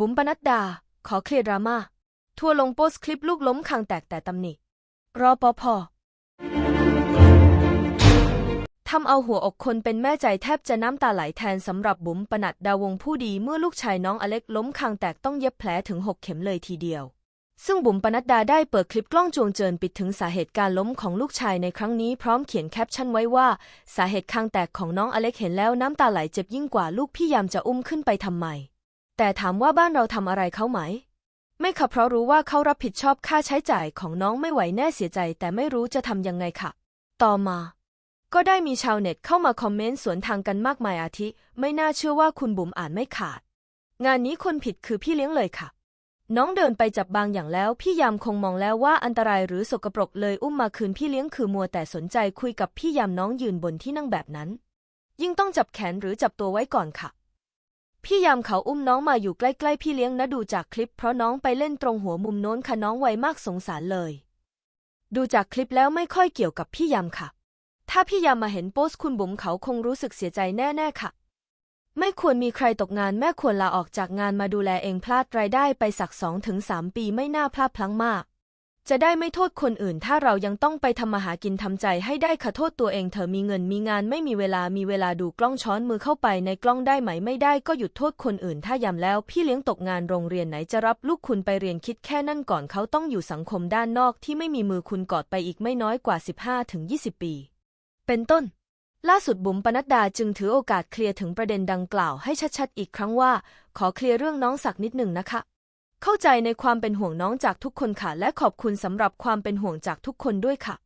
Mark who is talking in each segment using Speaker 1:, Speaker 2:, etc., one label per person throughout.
Speaker 1: บุ๋มปนัดดา ขอเคลียร์ดราม่าทัวลงโพสคลิปลูกล้มคางแตกแต่ตำหนิรอปภทำเอาหัวอกคนเป็นแม่ใจแทบจะน้ำตาไหลแทนสำหรับบุ๋มปนัดดาวงผู้ดีเมื่อลูกชายน้องอเล็กล้มคางแตกต้องเย็บแผลถึงหกเข็มเลยทีเดียว ซึ่งบุ๋มปนัดดาได้เปิดคลิปกล้องจวงเจินปิดถึงสาเหตุการล้มของลูกชายในครั้งนี้พร้อมเขียนแคปชั่นไว้ว่า สาเหตุคางแตกของน้องอเล็กเห็นแล้วน้ำตาไหลเจ็บยิ่งกว่าลูกพี่ยามจะอุ้มขึ้นไปทำไม แต่ถามว่าบ้านเราทำอะไรเขาไหม ไม่ค่ะเพราะรู้ว่าเขารับผิดชอบค่าใช้จ่ายของน้องไม่ไหวแน่เสียใจ แต่ไม่รู้จะทำยังไงค่ะ ต่อมา ก็ได้มีชาวเน็ตเข้ามาคอมเมนต์สวนทางกันมากมายอาทิ ไม่น่าเชื่อว่าคุณบุ๋มอ่านไม่ขาด งานนี้คนผิดคือพี่เลี้ยงเลยค่ะ น้องเดินไปจับบางอย่างแล้ว พี่ยามคงมองแล้วว่าอันตรายหรือสกปรกเลยอุ้มมาคืนพี่เลี้ยงคือมัวแต่สนใจคุยกับพี่ยามน้องยืนบนที่นั่งแบบนั้น ยิ่งต้องจับแขนหรือจับตัวไว้ก่อนค่ะ พี่ยามเขาอุ้มน้องมาอยู่ใกล้ๆพี่เลี้ยงนะดูจากคลิปเพราะน้องไปเล่นตรงหัวมุมโน้นค่ะน้องไวมากสงสารเลย ดูจากคลิปแล้วไม่ค่อยเกี่ยวกับพี่ยามค่ะ ถ้าพี่ยามมาเห็นโพสต์คุณบุ๋มเขาคงรู้สึกเสียใจแน่ๆค่ะ ไม่ควรมีใครตกงานแม่ควรลาออกจากงานมาดูแลเองพลาดรายได้ไปสักสองถึงสามปีไม่น่าพลาดพลั้งมาก จะได้ไม่โทษคนอื่น ถ้าเรายังต้องไปทำมาหากินทำใจให้ได้ค่ะโทษตัวเองเธอมีเงินมีงานไม่มีเวลามีเวลาดูกล้องช้อนมือเข้าไปในกล้องได้ไหมไม่ได้ก็หยุดโทษคนอื่น ถ้ายำแล้วพี่เลี้ยงตกงานโรงเรียนไหนจะรับลูกคุณไปเรียนคิดแค่นั่นก่อนเขาต้องอยู่สังคมด้านนอกที่ไม่มีมือคุณกอดไปอีกไม่น้อยกว่า 15ถึง20 ปี เป็นต้น ล่าสุดบุ๋มปนัดดาจึงถือโอกาสเคลียร์ถึงประเด็นดังกล่าวให้ชัดๆอีกครั้งว่า ขอเคลียร์เรื่องน้องสักนิดหนึ่งนะคะ เข้าใจในความเป็นห่วงน้องจากทุกคนค่ะ และขอบคุณสำหรับความเป็นห่วงจากทุกคนด้วยค่ะ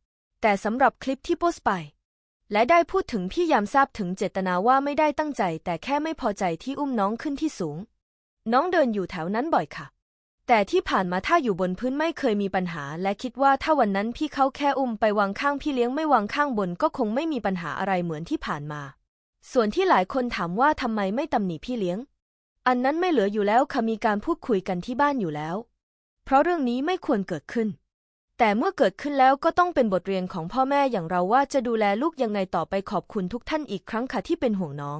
Speaker 1: แต่สำหรับคลิปที่โพสต์ไป และได้พูดถึงพี่ยามทราบถึงเจตนาว่าไม่ได้ตั้งใจ แต่แค่ไม่พอใจที่อุ้มน้องขึ้นที่สูง น้องเดินอยู่แถวนั้นบ่อยค่ะ แต่ที่ผ่านมาถ้าอยู่บนพื้นไม่เคยมีปัญหา และคิดว่าถ้าวันนั้นพี่เขาแค่อุ้มไปวางข้างพี่เลี้ยงไม่วางข้างบน ก็คงไม่มีปัญหาอะไรเหมือนที่ผ่านมา ส่วนที่หลายคนถามว่าทำไมไม่ตำหนิพี่เลี้ยง อันนั้นไม่เหลืออยู่แล้วค่ะมีการพูดคุยกันที่บ้านอยู่แล้ว เพราะเรื่องนี้ไม่ควรเกิดขึ้น แต่เมื่อเกิดขึ้นแล้วก็ต้องเป็นบทเรียนของพ่อแม่อย่างเราว่าจะดูแลลูกยังไงต่อไปขอบคุณทุกท่านอีกครั้งค่ะที่เป็นห่วงน้อง